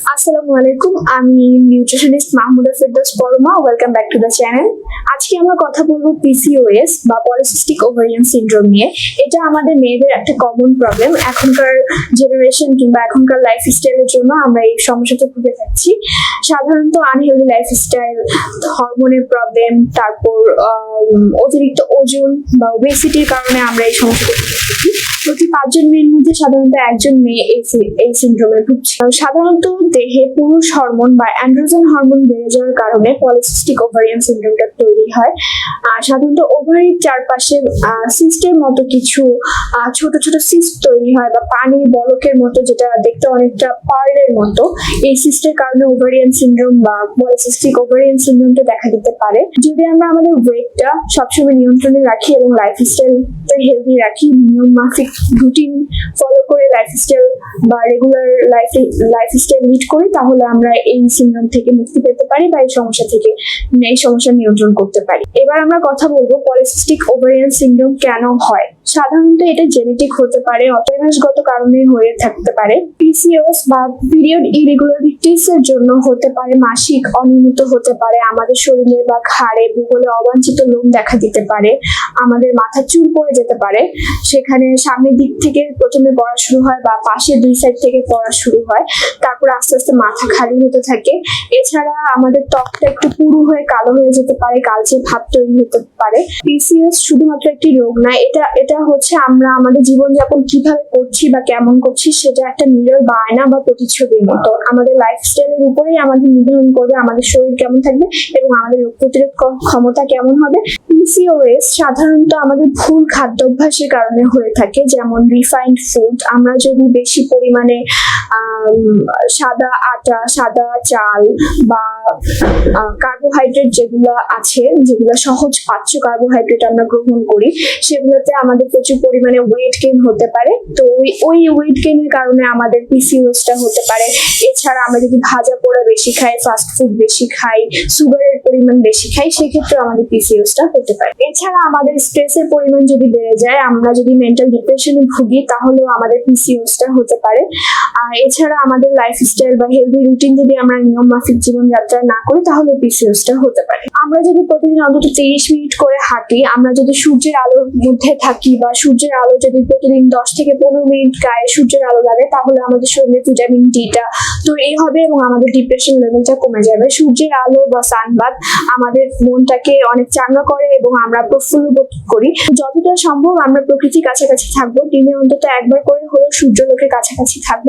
আসসালামু আলাইকুম, আমি nutritionist Mahmuda Ferdous Parama welcome back to the channel আজকে আমরা কথা বলব পিসিওএস বা পলিসিস্টিক ওভারিয়ান সিনড্রোম নিয়ে। এটা আমাদের মেয়েদের একটা কমন প্রবলেম এখনকার জেনারেশন কিংবা এখনকার লাইফ স্টাইলের জন্য আমরা এই সমস্যাতে ভুগে থাকছি সাধারণত আনহেলদি লাইফস্টাইল হরমোনের প্রবলেম তারপর অতিরিক্ত ওজন বা ওবেসিটির কারণে আমরা এই সমস্যাতে ভুগে থাকি প্রতি পাঁচজন মেয়ের মধ্যে সাধারণত একজন মেয়ে এই এই সিনড্রোমে ভুগছে। সাধারণত দেহে পুরুষ হরমোন বা অ্যান্ড্রোজেন হরমোন বেড়ে যাওয়ার কারণে পলিসিস্টিক ওভারিয়ান সিনড্রোমটা তৈরি হয়। আর সাধারণত ওভারির চারপাশে সিস্টের মতো কিছু ছোট ছোট সিস্ট তৈরি হয় বা পানির বলকের মতো যেটা দেখতে অনেকটা পার্লের মতো। এই সিস্টের কারণে ওভারিয়ান সিনড্রোম বা পলিসিস্টিক ওভারিয়ান সিনড্রোমটা দেখা দিতে পারে। যদি আমরা আমাদের ওয়েটটা সবসময় নিয়ন্ত্রণে রাখি এবং লাইফস্টাইলটা হেলদি রাখি নিয়ম মাফিক রুটিন ফলো করে লাইফস্টাইল বা regular life life lifestyle lead করি, তাহলে আমরা এই সিনড্রোম থেকে মুক্তি পেতে পারি বা এই সমস্যা থেকে, এই সমস্যা নিয়ন্ত্রণ করতে পারি। এবার আমরা কথা বলব পলিসিস্টিক ওভারিয়ান সিনড্রোম কেন হয়? সাধারণত এটা জেনেটিক হতে পারে অপরিবেশগত কারণে হয়ে থাকতে পারে। পিসিওস বা পিরিয়ড ইরেগুলারিটিস এর জন্য হতে পারে, মাসিক অনিয়মিত হতে পারে, আমাদের শরীরে বা ঘাড়ে ভূগোলে অবাঞ্ছিত লোম দেখা দিতে পারে, আমাদের মাথা চুল পড়ে যেতে পারে, সেখানে সামনের দিক থেকে প্রথমে পড়া শুরু হয় বা পাশের দুই সাইড থেকে পড়া শুরু হয়। তারপর আস্তে আস্তে মাথা খালি হতে থাকে। এছাড়া আমাদের ত্বকটা একটু পুরু হয়ে কালো হয়ে যেতে পারে, কালচে ভাব তৈরি হতে পারে। পিসিএস শুধুমাত্র একটি রোগ না, এটা এটা হচ্ছে আমরা আমাদের জীবনযাপন কীভাবে করছি বা কেমন করছি সেটা একটা মিরর বায়না বা প্রতিচ্ছবির মতো। আমাদের লাইফস্টাইলের উপরেই আমাদের নির্ধারণ করবে আমাদের শরীর কেমন থাকবে এবং আমাদের রোগ প্রতিরোধ ক্ষমতা কেমন হবে। পিসিওএস সাধারণত আমাদের ভুল খাদ্যাভ্যাসের কারণে হয়ে থাকে, যেমন রিফাইন্ড ফুড আমরা যদি বেশি পরিমাণে সাদা আটা, সাদা চাল বা কার্বোহাইড্রেট যেগুলো আছে, যেগুলো সহজ পাচ্য কার্বোহাইড্রেট আমরা গ্রহণ করি, সেগুলোতে আমাদের প্রচুর পরিমাণে ওয়েট গেইন হতে পারে। তো ওই ওই ওয়েট গেইনের কারণে আমাদের পিসিওএসটা হতে পারে। এছাড়া আমরা যদি ভাজা পোড়া বেশি খাই ফাস্ট ফুড বেশি খাই সুগারের পরিমাণ বেশি খাই সেক্ষেত্রে আমাদের পিসিওএসটা হতে পারে। এছাড়া আমাদের স্ট্রেসের পরিমাণ যদি বেড়ে যায়, আমরা যদি মেন্টাল ডিপ্রেশনে ভুগি, তাহলেও আমাদের পিসিওএসটা হতে পারে। আর এছাড়া আমাদের লাইফস্টাইল বা হেলদি রুটিন যদি আমরা নিয়ম মাফিক জীবনযাত্রা না করি, তাহলে পিসিওসটা হতে পারে। আমরা যদি প্রতিদিন অন্তত তিরিশ মিনিট করে হাঁটি, আমরা যদি সূর্যের আলোর মধ্যে থাকি বা সূর্যের আলো যদি প্রতিদিন দশ থেকে পনেরো মিনিট গায়ে সূর্যের আলো লাগে, তাহলে আমাদের শরীরে ভিটামিন ডিটা তৈরি হবে এবং আমাদের ডিপ্রেশন লেভেলটা কমে যাবে। সূর্যের আলো বা সানবাদ আমাদের মনটাকে অনেক চাঙ্গা করে এবং আমরা প্রফুল্ল বোধ করি। যতটা সম্ভব আমরা প্রকৃতির কাছাকাছি থাকব। দিনে অন্তত একবার করে হলেও সূর্যলোকের কাছাকাছি থাকব।